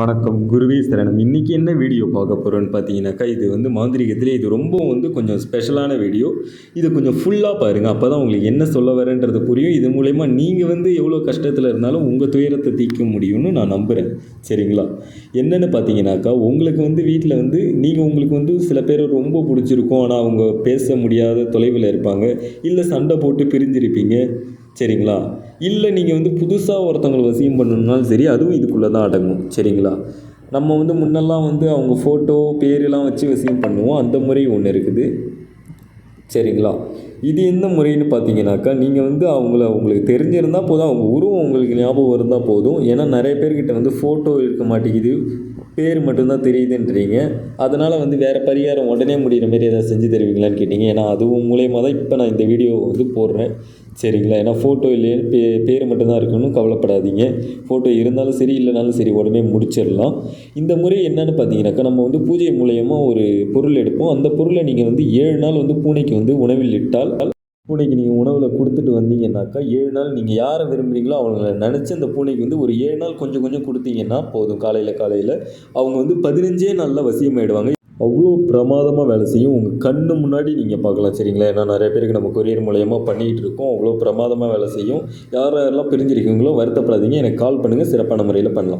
வணக்கம். குருவே சரணம். இன்றைக்கி என்ன வீடியோ பார்க்க போகிறோன்னு பார்த்தீங்கன்னாக்கா இது வந்து மாந்திரிகத்திலே இது ரொம்ப வந்து கொஞ்சம் ஸ்பெஷலான வீடியோ. இது கொஞ்சம் ஃபுல்லாக பாருங்கள் அப்போ தான் உங்களுக்கு என்ன சொல்ல வரேன்றது புரியும். இது மூலயமா நீங்கள் வந்து எவ்வளோ கஷ்டத்தில் இருந்தாலும் உங்கள் துயரத்தை தீர்க்க முடியும்னு நான் நம்புகிறேன் சரிங்களா? என்னென்னு பார்த்தீங்கன்னாக்கா உங்களுக்கு வந்து வீட்டில் வந்து நீங்கள் உங்களுக்கு வந்து சில பேர் ரொம்ப பிடிச்சிருக்கும். ஆனால் அவங்க பேச முடியாத தொலைவில் இருப்பாங்க. இல்லை சண்டை போட்டு பிரிஞ்சிருப்பீங்க. சரிங்களா? இல்லை நீங்கள் வந்து புதுசாக ஒருத்தவங்களை வசியம் பண்ணணுன்னாலும் சரி அதுவும் இதுக்குள்ளே தான் அடங்கும் சரிங்களா? நம்ம வந்து முன்னெல்லாம் வந்து அவங்க ஃபோட்டோ பேரெல்லாம் வச்சு வசியம் பண்ணுவோம் அந்த முறை ஒன்று இருக்குது சரிங்களா? இது என்ன முறைன்னு பார்த்தீங்கன்னாக்கா நீங்கள் வந்து அவங்கள உங்களுக்கு தெரிஞ்சிருந்தால் போதும் அவங்க உருவம் உங்களுக்கு ஞாபகம் இருந்தால் போதும். ஏன்னா நிறைய பேர்கிட்ட வந்து ஃபோட்டோ இருக்க மாட்டேங்குது பேர் மட்டும்தான் தெரியுதுன்றீங்க. அதனால் வந்து வேறு பரிகாரம் உடனே முடிகிற மாரி ஏதாவது செஞ்சு தருவீங்களான்னு கேட்டிங்க. ஏன்னா அதுவும் மூலயமா தான் இப்போ நான் இந்த வீடியோ வந்து போடுறேன். சரிங்களா? ஏன்னா ஃபோட்டோ இல்லையே பே பேர் மட்டும்தான் இருக்கணும் கவலைப்படாதீங்க. ஃபோட்டோ இருந்தாலும் சரி இல்லைனாலும் சரி உடனே முடிச்சிடலாம். இந்த முறை என்னன்னு பார்த்தீங்கன்னாக்கா நம்ம வந்து பூஜை மூலயமா ஒரு பொருள் எடுப்போம். அந்த பொருளை நீங்கள் வந்து ஏழு நாள் வந்து பூனைக்கு வந்து உணவில் இட்டால் பூனைக்கு நீங்கள் உணவில் கொடுத்துட்டு வந்தீங்கன்னாக்கா ஏழு நாள் நீங்கள் யாரை விரும்புகிறீங்களோ அவங்கள நினச்சி அந்த பூனைக்கு வந்து ஒரு ஏழு நாள் கொஞ்சம் கொஞ்சம் கொடுத்தீங்கன்னா போதும். காலையில் காலையில் அவங்க வந்து பதினஞ்சே நாளில் வசியமாயிடுவாங்க. அவ்வளோ பிரமாதமாக வேலை செய்யும். உங்கள் கண்ணு முன்னாடி நீங்கள் பார்க்கலாம் சரிங்களா? ஏன்னா நிறைய பேருக்கு நம்ம கொரியர் மூலயமா பண்ணிகிட்டு இருக்கோம். அவ்வளோ பிரமாதமாக வேலை செய்யும். யார் யாரெல்லாம் பிரிஞ்சிருக்கீங்களோ வருத்தப்படாதீங்க. எனக்கு கால் பண்ணுங்கள் சிறப்பான முறையில் பண்ணலாம்.